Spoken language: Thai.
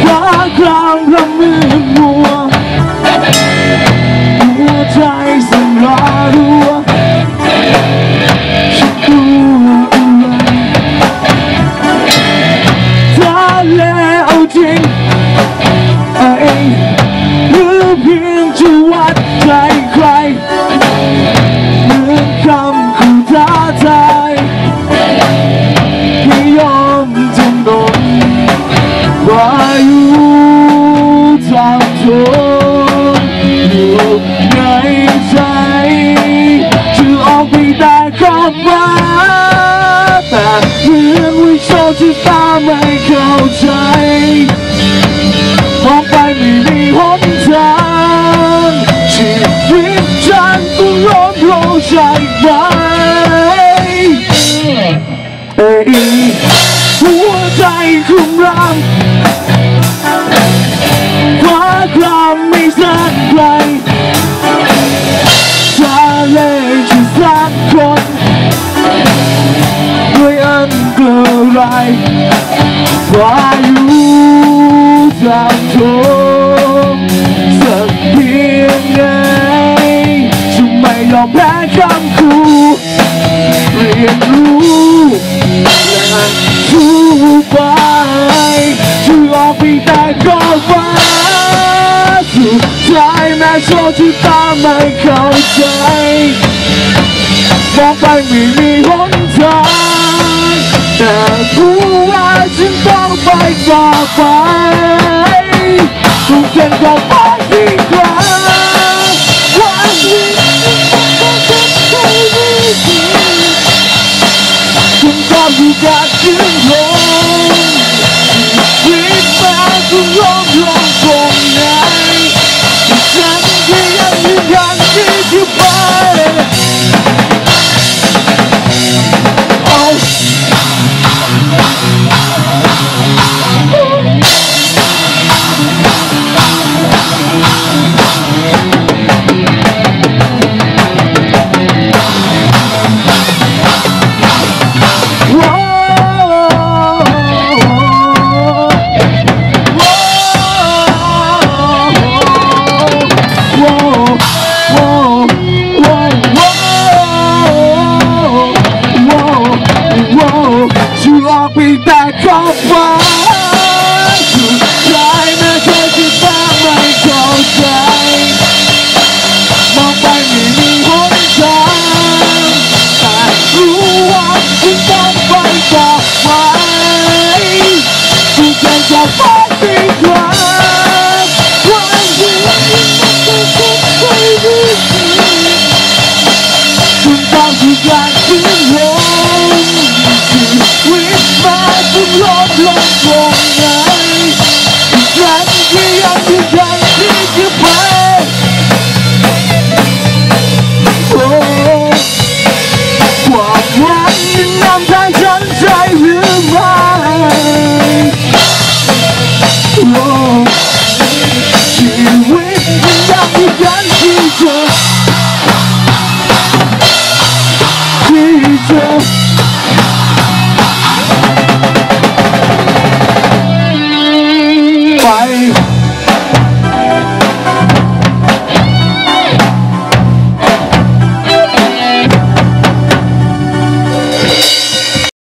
คว้ากลางพระมือมัวหัวใจสั่รารัฉันกลัวทะเลเาจริง อยู่ในใจจะออกไปได้ก็มาแต่เรื่องวิโชคชะตาไม่เข้าใจมองไปไม่มีหนทางชีวิตฉันต้องร้อนรนใจไหมเอ้ยหัวใจคุ้มรัง กลือไรวายุทำทุกสักเพียงไงจะไม่ยอมแพ้คำคู่เรียนรู้และสู้ไปจะออกไปแต่ก็ว่าสุดท้ายแม้โชคชะตาไม่เข้าใจ ทุกเไปแต่ก็ฟ้าสุดท้ายแม้เธอจะฟังไม่เข้าใจมองไลดลงตรงไหนรั้งที่ยังยืนยัน